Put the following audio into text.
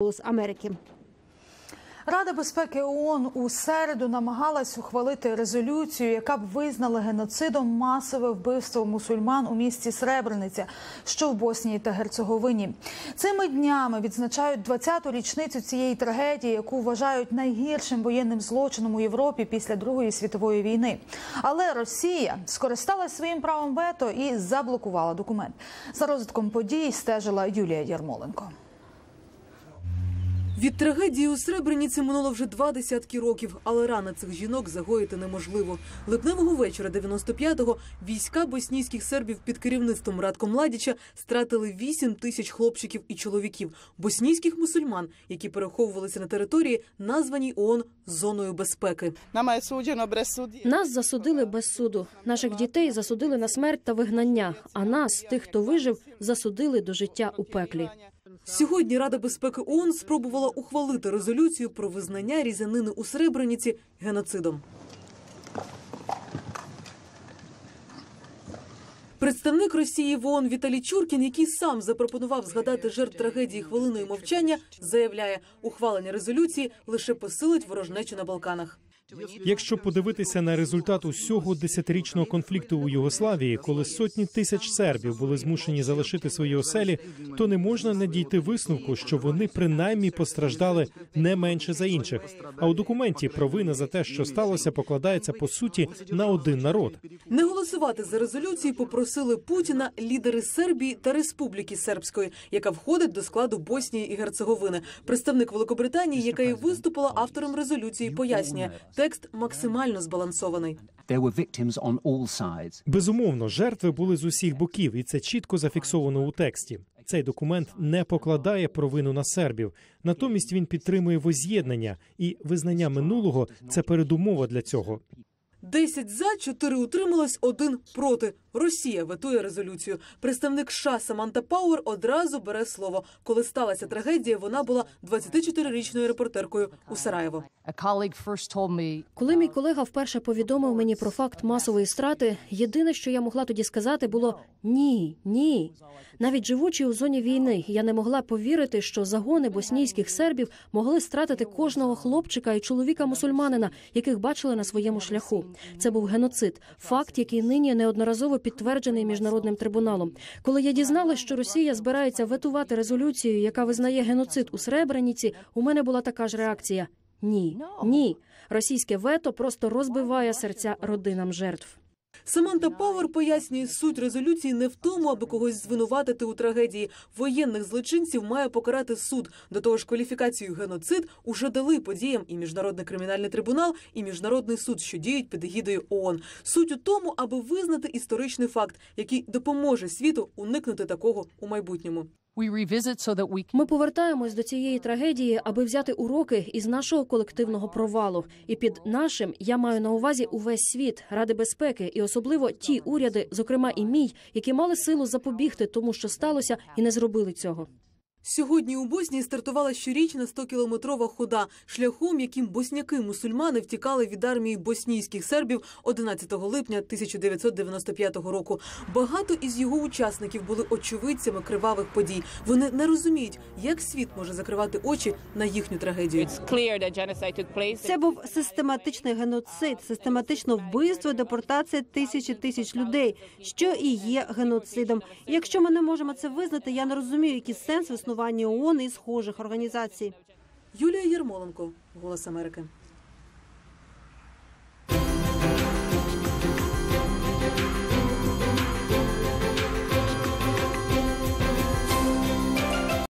з Америки. Рада безпеки ООН у середу намагалась ухвалити резолюцію, яка б визнала геноцидом масове вбивство мусульман у місті Сребрениця, що в Боснії та Герцеговині. Цими днями відзначають 20-ту річницю цієї трагедії, яку вважають найгіршим воєнним злочином у Європі після Другої світової війни. Але Росія скористалась своїм правом вето і заблокувала документ. За розвитком подій стежила Юлія Ярмоленко. Від трагедії у Сребрениці минуло вже два десятки років, але рани цих жінок загоїти неможливо. Липневого вечора 95-го війська боснійських сербів під керівництвом Радко Младіча стратили 8 тисяч хлопчиків і чоловіків, боснійських мусульман, які переховувалися на території, названій ООН зоною безпеки. Нас засудили без суду. Наших дітей засудили на смерть та вигнання. А нас, тих, хто вижив, засудили до життя у пеклі. Сьогодні Рада безпеки ООН спробувала ухвалити резолюцію про визнання різанини у Сребрениці геноцидом. Представник Росії в ООН Віталій Чуркін, який сам запропонував згадати жертв трагедії хвилиною мовчання, заявляє, ухвалення резолюції лише посилить ворожнечу на Балканах. Якщо подивитися на результат усього десятирічного конфлікту у Югославії, коли сотні тисяч сербів були змушені залишити свої оселі, то не можна не дійти висновку, що вони принаймні постраждали не менше за інших. А у документі провина за те, що сталося, покладається по суті на один народ. Не голосувати за резолюції попросили Путіна лідери Сербії та Республіки Сербської, яка входить до складу Боснії і Герцеговини. Представник Великобританії, яка і виступила автором резолюції, пояснює, текст максимально збалансований. Безумовно, жертви були з усіх боків, і це чітко зафіксовано у тексті. Цей документ не покладає провину на сербів, натомість він підтримує воз'єднання і визнання минулого це передумова для цього. 10 за, 4 утрималось, один проти. Росія ветує резолюцію. Представник США Саманта Пауер одразу бере слово. Коли сталася трагедія, вона була 24-річною репортеркою у Сараєво. Коли мій колега вперше повідомив мені про факт масової страти, єдине, що я могла тоді сказати, було ні, ні. Навіть живучи у зоні війни, я не могла повірити, що загони боснійських сербів могли стратити кожного хлопчика і чоловіка мусульманина, яких бачили на своєму шляху. Це був геноцид, факт, який нині неодноразово підтверджений міжнародним трибуналом. Коли я дізналась, що Росія збирається ветувати резолюцію, яка визнає геноцид у Сребреніці, у мене була така ж реакція: ні, ні. Російське вето просто розбиває серця родинам жертв. Саманта Пауер пояснює, суть резолюції не в тому, аби когось звинуватити у трагедії. Воєнних злочинців має покарати суд. До того ж, кваліфікацію геноцид уже дали подіям і міжнародний кримінальний трибунал, і міжнародний суд, що діють під егідою ООН. Суть у тому, аби визнати історичний факт, який допоможе світу уникнути такого у майбутньому. Ми повертаємось до цієї трагедії, аби взяти уроки із нашого колективного провалу. І під нашим я маю на увазі увесь світ, Ради безпеки, і особливо ті уряди, зокрема і мій, які мали силу запобігти тому, що сталося, і не зробили цього. Сьогодні у Боснії стартувала щорічна 100-кілометрова хода шляхом, яким босняки-мусульмани втікали від армії боснійських сербів 11 липня 1995 року. Багато із його учасників були очевидцями кривавих подій. Вони не розуміють, як світ може закривати очі на їхню трагедію. Це був систематичний геноцид, систематичне вбивство, депортація тисячі тисяч людей, що і є геноцидом. Якщо ми не можемо це визнати, я не розумію, який сенс в існуванні ООН і схожих організацій. Юлія Єрмоленко, Голос Америки.